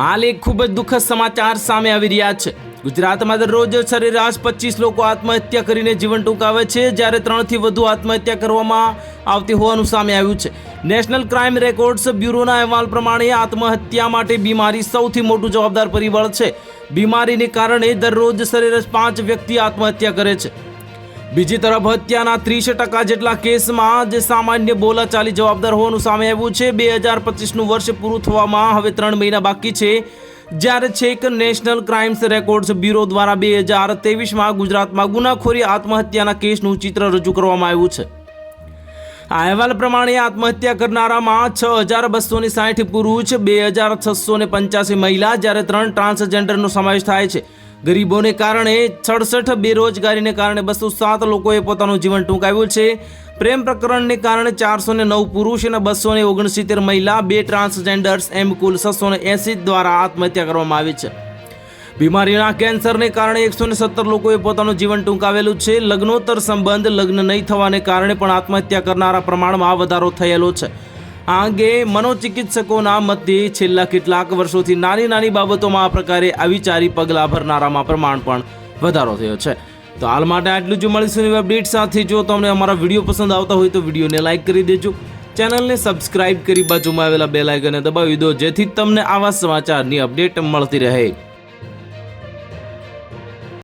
હાલ એક ખૂબ જ દુઃખદ સમાચાર સામે આવી રહ્યા છે. ગુજરાતમાં દરરોજ સરેરાશ પચીસ લોકો આત્મહત્યા કરીને જીવન ટૂંકાવે છે, જ્યારે ત્રણથી વધુ આત્મહત્યા કરવામાં આવતી હોવાનું સામે આવ્યું છે. નેશનલ ક્રાઇમ રેકોર્ડ્સ બ્યુરોના અહેવાલ પ્રમાણે આત્મહત્યા માટે બીમારી સૌથી મોટું જવાબદાર પરિબળ છે. બીમારીને કારણે દરરોજ સરેરાશ પાંચ વ્યક્તિ આત્મહત્યા કરે છે. બીજી તરફ હત્યાના ત્રીસ ટકા જેટલા કેસમાં જે સામાન્ય બોલાચાલી જવાબદાર હોવાનું સામે આવ્યું છે. બે હજાર પચીસનું વર્ષ પૂરું થવામાં હવે ત્રણ મહિના બાકી છે. જ્યારે છેક નેશનલ ક્રાઇમ્સ રેકોર્ડ્સ બ્યુરો દ્વારા બે હજાર ત્રેવીસમાં ગુજરાતમાં ગુનાખોરી આત્મહત્યાના કેસનું ચિત્ર રજૂ કરવામાં આવ્યું છે. આ અહેવાલ પ્રમાણે આત્મહત્યા કરનારામાં છ હજાર બસો ને સાઠ પુરુષ, બે હજાર છસો ને પંચ્યાસી મહિલા, જ્યારે ત્રણ ટ્રાન્સજેન્ડરનો સમાવેશ થાય છે. ગરીબોને કારણે સડસઠ બેરોજગારીને કારણે બસો સાત લોકોએ પોતાનું જીવન ટૂંકાવ્યું છે. પ્રેમ પ્રકરણને કારણે ચારસો ને નવ પુરુષ અને બસો ને ઓગણસિત્તેર મહિલા, બે ટ્રાન્સજેન્ડર્સ, એમ કુલ છસો ને એંસી દ્વારા આત્મહત્યા કરવામાં આવી છે. બીમારીના કેન્સરને કારણે એકસો ને સત્તર લોકોએ પોતાનું જીવન ટૂંકાવેલું છે. લગ્નોત્તર સંબંધ લગ્ન નહીં થવાને કારણે પણ આત્મહત્યા કરનારા પ્રમાણમાં વધારો થયેલો છે. આ મનોચિકિત્સકોના મતે છેલ્લા કેટલાક વર્ષોથી નાની નાની બાબતોમાં આ પ્રકારે અવિચારી પગલાં ભરનારામાં પ્રમાણ પણ વધારો થયો છે. તો હાલ માટે આટલું જ મળીશું નવી અપડેટ સાથે. જો તમને અમારા વીડિયો પસંદ આવતા હોય તો વિડીયોને લાઇક કરી દેજો. ચેનલને સબસ્ક્રાઇબ કરી બાજુમાં આવેલા બે લાઇકને દબાવી દો જેથી તમને આવા સમાચારની અપડેટ મળતી રહે.